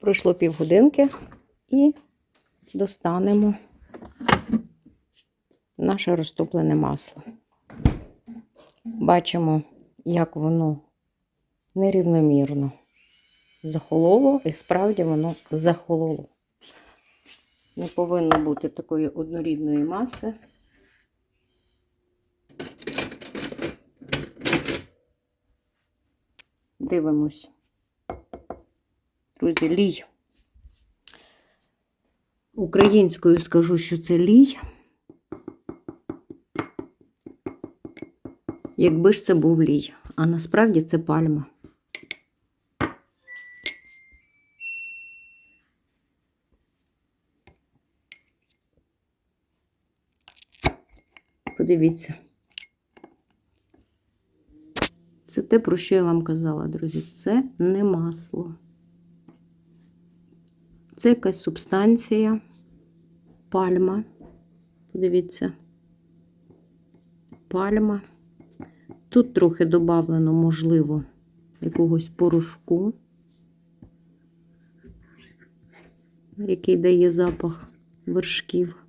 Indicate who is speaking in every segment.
Speaker 1: Пройшло півгодинки і достанемо наше розтоплене масло. Бачимо, як воно нерівномірно захололо, і справді воно захололо. Не повинно бути такої однорідної маси. Дивимось. Друзі, лій. Українською скажу, що це лій. Якби ж це був лій. А насправді це пальма. Подивіться. Це те, про що я вам казала, друзі. Це не масло. Це якась субстанція, пальма. Подивіться. Пальма. Тут трохи додавлено, можливо, якогось порошку, який дає запах вершків.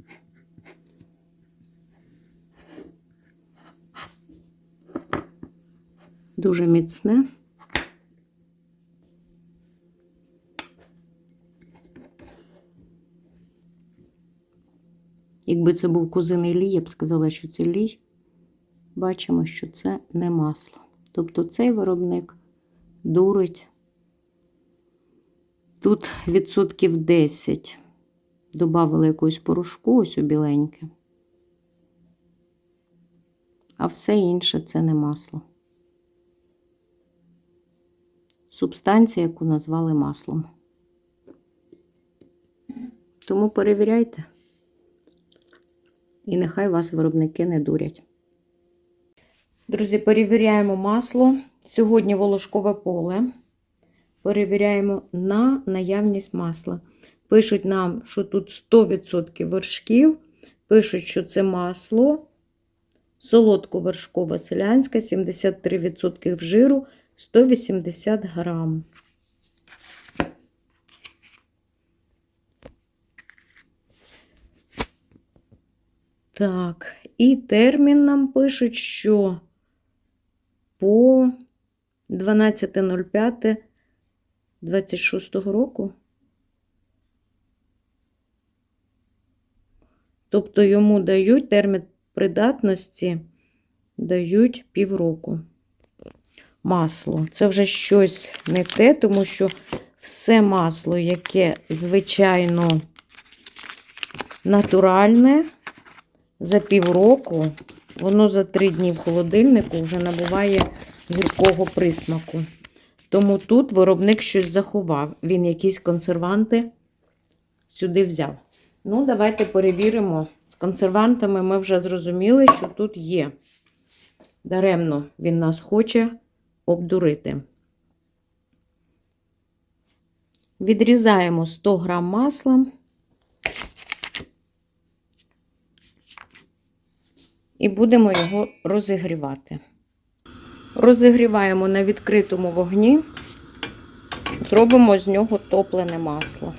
Speaker 1: Дуже міцне. Якби це був козиний лій, я б сказала, що це лій. Бачимо, що це не масло. Тобто цей виробник дурить. Тут відсотків 10 додали якогось порошку, ось у біленьке. А все інше це не масло. Субстанція, яку назвали маслом. Тому перевіряйте. І нехай вас виробники не дурять. Друзі, перевіряємо масло. Сьогодні волошкове поле. Перевіряємо на наявність масла. Пишуть нам, що тут 100% вершків. Пишуть, що це масло. Солодко-вершкове селянське, 73% жиру, 180 грам. Так, і термін нам пишуть, що по 12.05.26 року. Тобто йому дають термін придатності, дають півроку. Масло. Це вже щось не те, тому що все масло, яке, звичайно, натуральне, за півроку, воно за три дні в холодильнику вже набуває гіркого присмаку. Тому тут виробник щось заховав. Він якісь консерванти сюди взяв. Ну, давайте перевіримо. З консервантами ми вже зрозуміли, що тут є. Даремно він нас хоче обдурити. Відрізаємо 100 грам масла. І будемо його розігрівати. Розігріваємо на відкритому вогні, зробимо з нього топлене масло.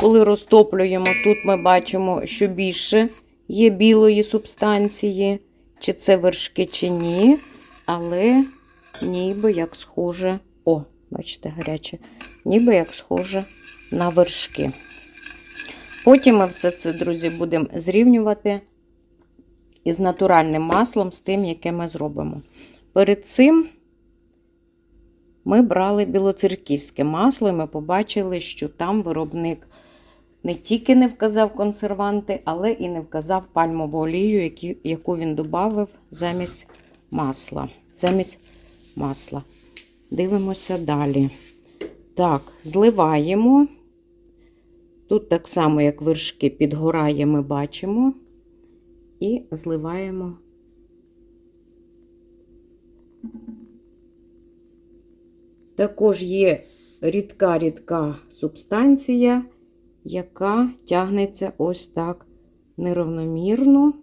Speaker 1: Коли розтоплюємо, тут ми бачимо, що більше є білої субстанції, чи це вершки, чи ні, але ніби як схоже, о, бачите, гаряче, ніби як схоже на вершки. Потім ми все це, друзі, будемо зрівнювати із натуральним маслом, з тим, яке ми зробимо. Перед цим ми брали білоцерківське масло, і ми побачили, що там виробник не тільки не вказав консерванти, але і не вказав пальмову олію, яку він додав замість масла. Замість масла. Дивимося далі. Так, зливаємо. Тут так само, як вершки підгорає, ми бачимо. І зливаємо. Також є рідка-рідка субстанція, яка тягнеться ось так неравномірно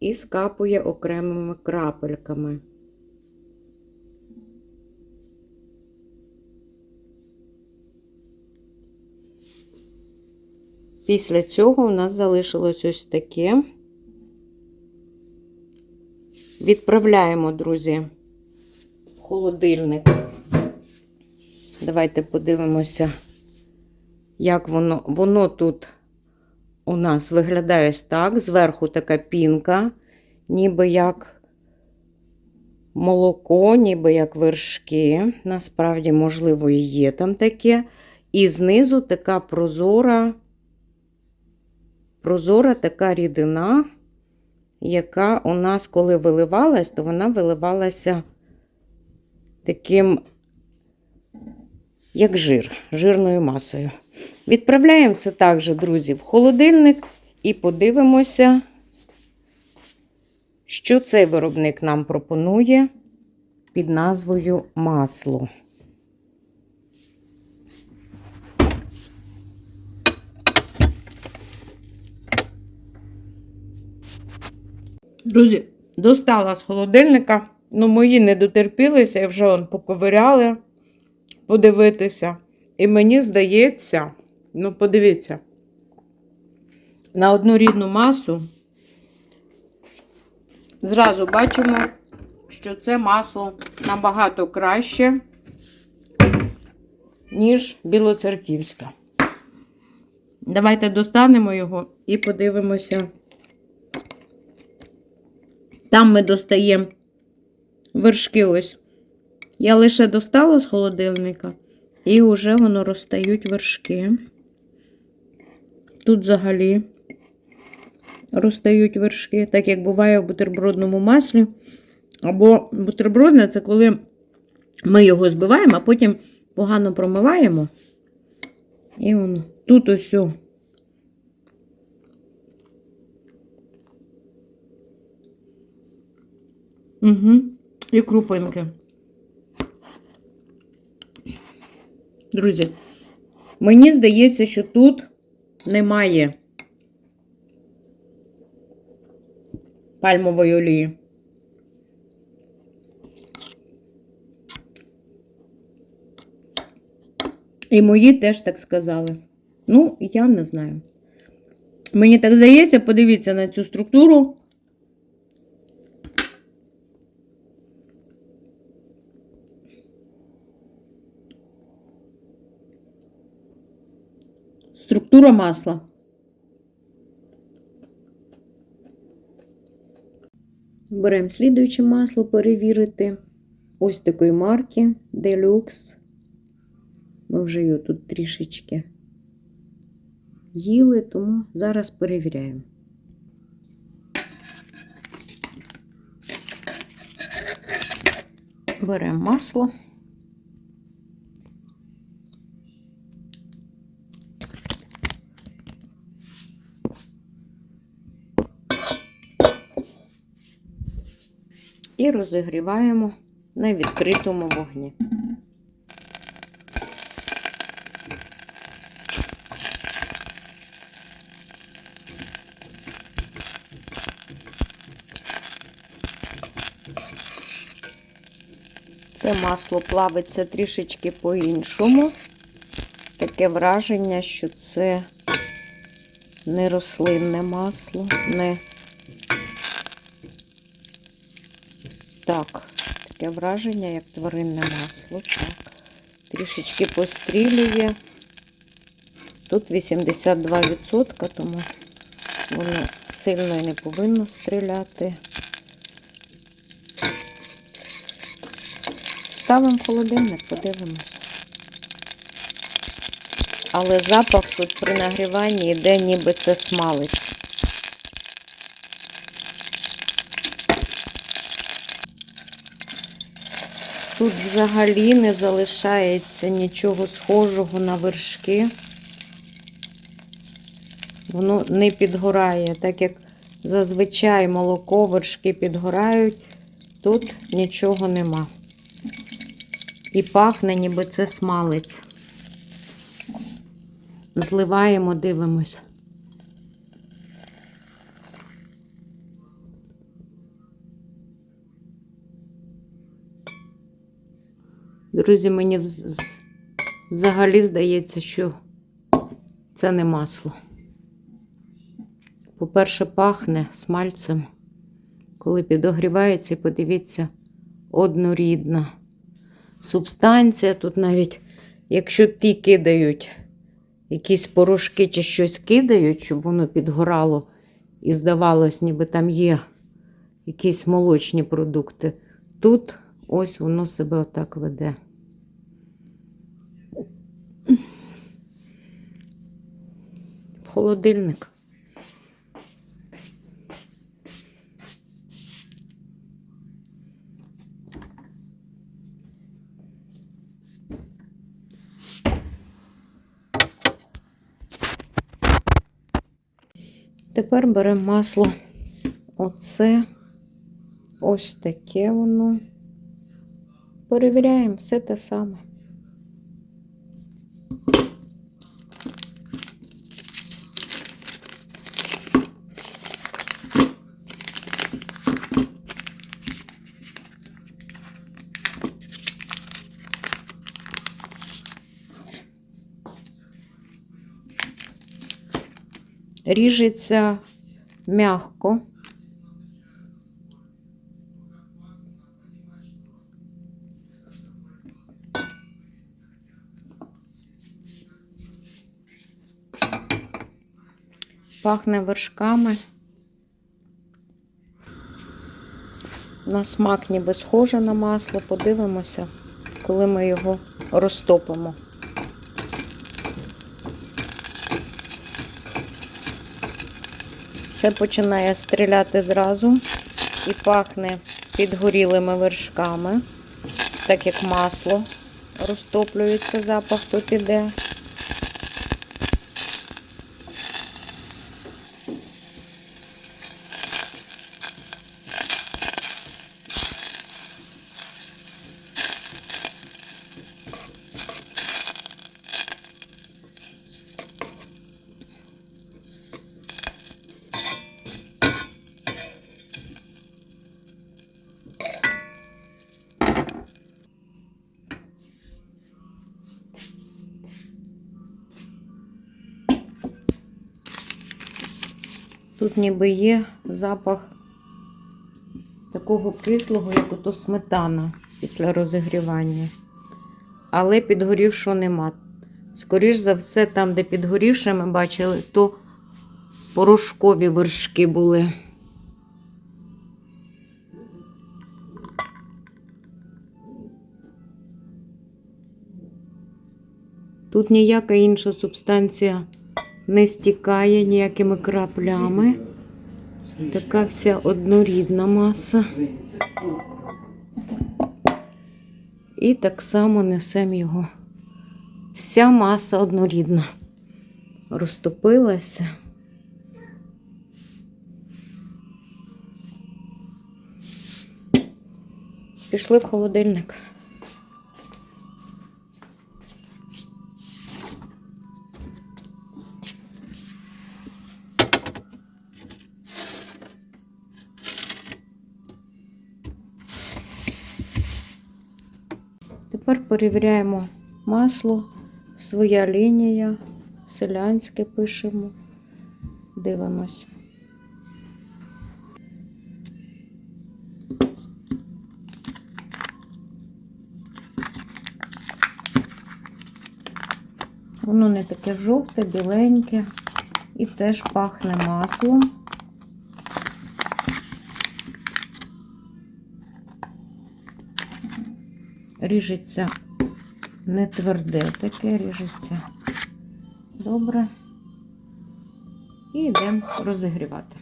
Speaker 1: і скапує окремими крапельками. Після цього у нас залишилось ось таке. Відправляємо, друзі, в холодильник. Давайте подивимося, як воно. Воно тут у нас виглядає ось так. Зверху така пінка, ніби як молоко, ніби як вершки. Насправді, можливо, і є там таке. І знизу така прозора, прозора така рідина, яка у нас, коли виливалась, то вона виливалася таким як жир, жирною масою. Відправляємо це також, друзі, в холодильник і подивимося, що цей виробник нам пропонує під назвою масло. Друзі, достала з холодильника, ну мої не дотерпілися і вже он поковиряли подивитися. І мені здається, ну, подивіться, на одну рідну масу зразу бачимо, що це масло набагато краще, ніж білоцерківське. Давайте достанемо його і подивимося. Там ми достаємо вершки ось. Я лише достала з холодильника, і вже воно розстають вершки. Тут взагалі розстають вершки, так як буває в бутербродному маслі. Або бутербродне це коли ми його збиваємо, а потім погано промиваємо. І воно тут ось. Угу. І крупинки. Друзі, мені здається, що тут немає пальмової олії. І мої теж так сказали. Ну, я не знаю. Мені так здається, подивіться на цю структуру. Структура масла. Беремо слідуюче масло перевірити. Ось такої марки Deluxe. Ми вже його тут трішечки їли, тому зараз перевіряємо. Беремо масло. І розігріваємо на відкритому вогні. Це масло плавиться трішечки по-іншому. Таке враження, що це не рослинне масло, не Так, таке враження, як тваринне масло. Так. Трішечки пострілює. Тут 82%, тому воно сильно і не повинно стріляти. Ставимо холодильник, подивимось. Але запах тут при нагріванні йде, ніби це смалець. Тут взагалі не залишається нічого схожого на вершки. Воно не підгорає, так як зазвичай молоко, вершки підгорають, тут нічого нема. І пахне, ніби це смалець. Зливаємо, дивимось. Друзі, мені взагалі здається, що це не масло. По-перше, пахне смальцем, коли підогрівається, і подивіться, однорідна субстанція. Тут навіть, якщо ті кидають якісь порошки чи щось кидають, щоб воно підгорало і здавалось, ніби там є якісь молочні продукти. Тут ось воно себе отак веде. Холодильник. Тепер беремо масло. Оце ось таке воно. Перевіряємо все те саме. Ріжеться м'яко. Пахне вершками. На смак ніби схоже на масло. Подивимося, коли ми його розтопимо. Це починає стріляти зразу і пахне підгорілими вершками, так як масло розтоплюється, запах тут іде. Тут ніби є запах такого кислого, як ото сметана після розігрівання. Але підгорівшого нема. Скоріш за все, там, де підгорівше, ми бачили, то порошкові вершки були. Тут ніяка інша субстанція не стікає ніякими краплями. Така вся однорідна маса. І так само несемо його. Вся маса однорідна. Розтопилася. Пішли в холодильник. Тепер перевіряємо масло, своя лінія, селянське пишемо, дивимось. Воно не таке жовте, біленьке і теж пахне маслом. Ріжеться не тверде, таке ріжеться добре. І йдемо розігрівати.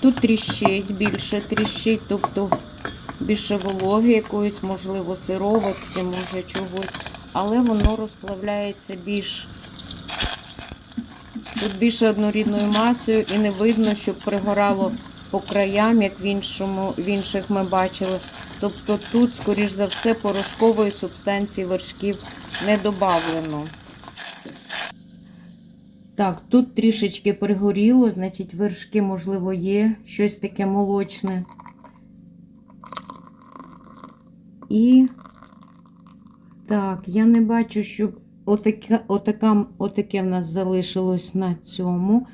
Speaker 1: Тут тріщить, більше тріщить, тобто більше вологи якоїсь, можливо, сироватки, може чогось, але воно розплавляється більш тут більше однорідною масою і не видно, щоб пригорало по краям, як в іншому, в інших ми бачили. Тобто тут, скоріш за все, порошкової субстанції вершків не додавлено. Так, тут трішечки пригоріло, значить, вершки, можливо, є, щось таке молочне. І так, я не бачу, щоб отаке, отака, отаке в нас залишилось на цьому.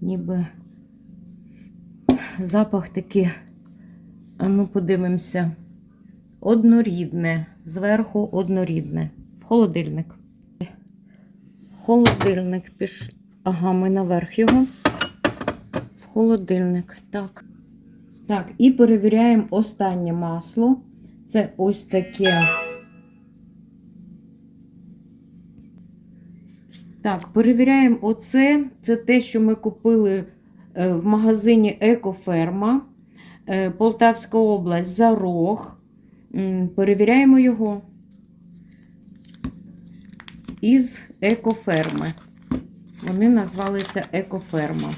Speaker 1: Ніби запах такий, ну подивимося, однорідне, зверху однорідне. В холодильник. Холодильник піш. Ага, ми наверх його. В холодильник. Так. Так, і перевіряємо останнє масло. Це ось таке. Так, перевіряємо оце. Це те, що ми купили в магазині Екоферма, е, Полтавська область, Зарог. М, Перевіряємо його із екоферми. Вони назвалися Екоферма.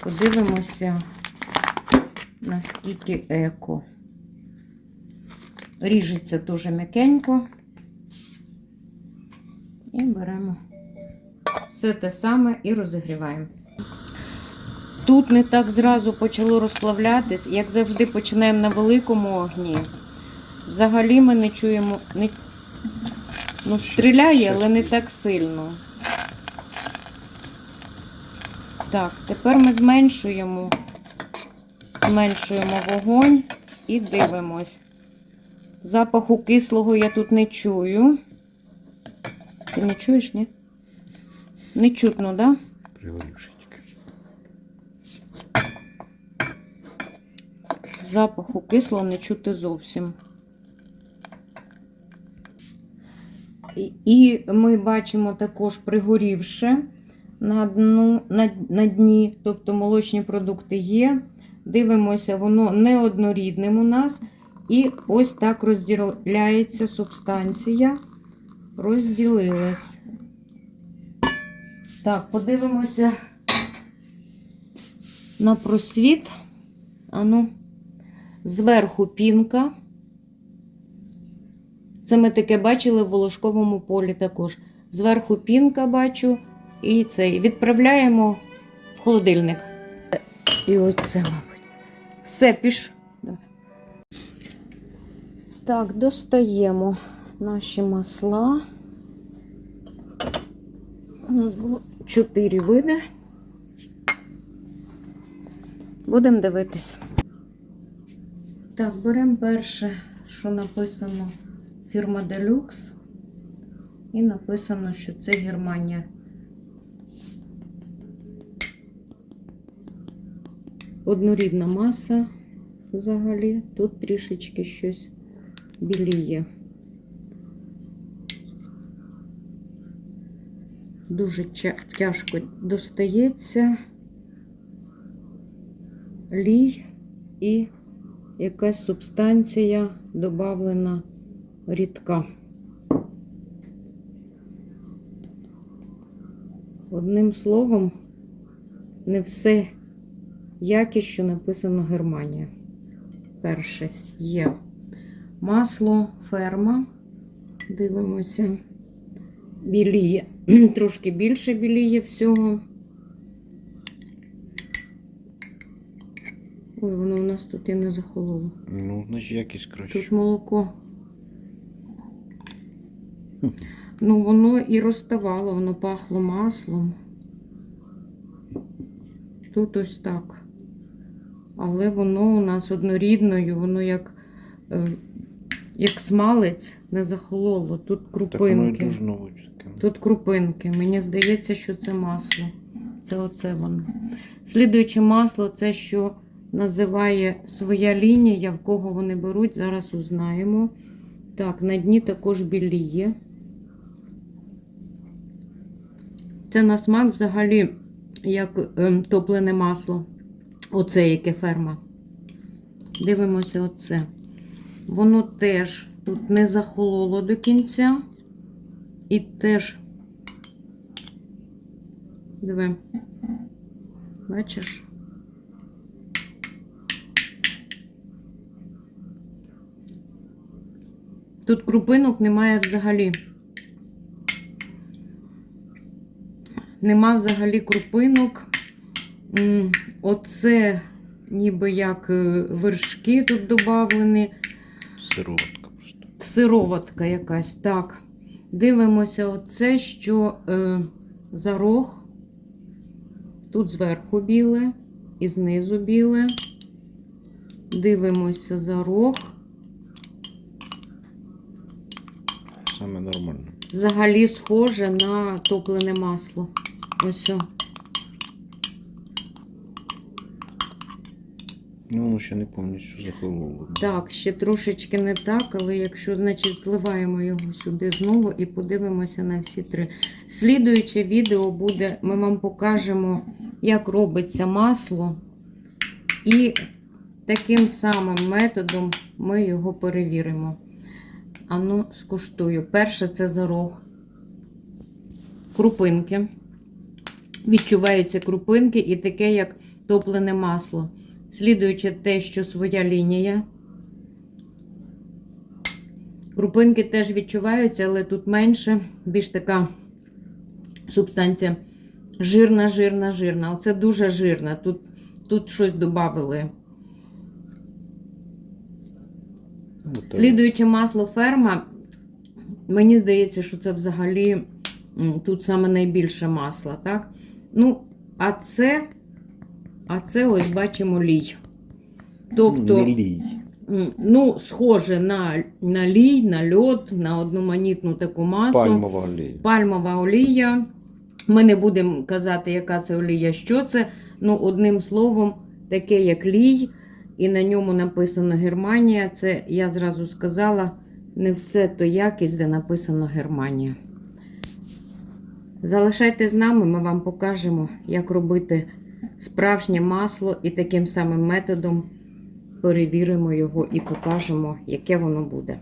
Speaker 1: Подивимося, наскільки еко. Ріжеться дуже м'якенько. І беремо все те саме і розігріваємо. Тут не так зразу почало розплавлятись, як завжди починаємо на великому огні. Взагалі ми не чуємо, не... ну, стріляє, але не так сильно. Так, тепер ми зменшуємо, зменшуємо вогонь і дивимось. Запаху кислого я тут не чую. Ти не чуєш, ні? Не чутно, так? Да?
Speaker 2: Пригорівши
Speaker 1: Запаху кислого не чути зовсім. І, ми бачимо також пригорівше на, дну, на, на дні, тобто молочні продукти є. Дивимося, воно неоднорідним у нас. І ось так розділяється субстанція. Розділилась. Так, подивимося на просвіт. Ану, зверху пінка. Це ми таке бачили в волошковому полі також. Зверху пінка бачу. І цей відправляємо в холодильник. І оце, мабуть. Все піш. Так, достаємо наші масла. У нас було чотири види. Будемо дивитись. Так, беремо перше, що написано фірма Deluxe. І написано, що це Германія. Однорідна маса взагалі. Тут трішечки щось біліє. Дуже тяжко достається лій і якась субстанція додавлена рідка. Одним словом, не все якість, що написано Германія. Перше є масло ферма. Дивимося. Біліє. Трошки більше біліє всього. Ой, воно у нас тут і не захололо.
Speaker 2: Ну, значить якість краще.
Speaker 1: Тут молоко. Ну, воно і розставало, воно пахло маслом. Тут ось так. Але воно у нас однорідною, воно як, е, як смалець не захололо. Тут
Speaker 2: Так воно і
Speaker 1: крупинки. Тут крупинки. Мені здається, що це масло. Це оце воно. Слідуюче масло, це що називає своя лінія, в кого вони беруть, зараз узнаємо. Так, на дні також біліє. Це на смак взагалі як ем, топлене масло. Оце яке ферма. Дивимося оце. Воно теж тут не захололо до кінця. І теж. Диви. Бачиш? Тут крупинок немає взагалі. Нема взагалі крупинок. Оце ніби як е, вершки тут додавлені.
Speaker 2: Сироватка просто.
Speaker 1: Сироватка якась, так. Дивимося, оце, що е, за рог. Тут зверху біле і знизу біле. Дивимося за рог.
Speaker 2: Саме нормально.
Speaker 1: Взагалі схоже на топлене масло. Ось. о.
Speaker 2: Ну, воно ще не повністю захололо.
Speaker 1: Так, ще трошечки не так, але якщо, значить, зливаємо його сюди знову і подивимося на всі три. Слідуюче відео буде, ми вам покажемо, як робиться масло. І таким самим методом ми його перевіримо. Ану, скуштую. Перше це зарог. Крупинки. Відчуваються крупинки і таке, як топлене масло. Слідуючи те, що своя лінія. Крупинки теж відчуваються, але тут менше, більш така субстанція жирна, жирна, жирна. Оце дуже жирна. Тут, тут щось додали.
Speaker 2: Ну, та-
Speaker 1: Слідуюче масло ферма, мені здається, що це взагалі тут саме найбільше масла, так? Ну, а це, а це ось бачимо лій. Тобто,
Speaker 2: Не лій.
Speaker 1: ну, схоже на, на лій, на льод, на одноманітну таку масу.
Speaker 2: Пальмова олія.
Speaker 1: Пальмова олія. Ми не будемо казати, яка це олія, що це. Ну, одним словом, таке як лій, і на ньому написано Германія. Це я зразу сказала, не все то якість, де написано Германія. Залишайте з нами, ми вам покажемо, як робити справжнє масло, і таким самим методом перевіримо його і покажемо, яке воно буде.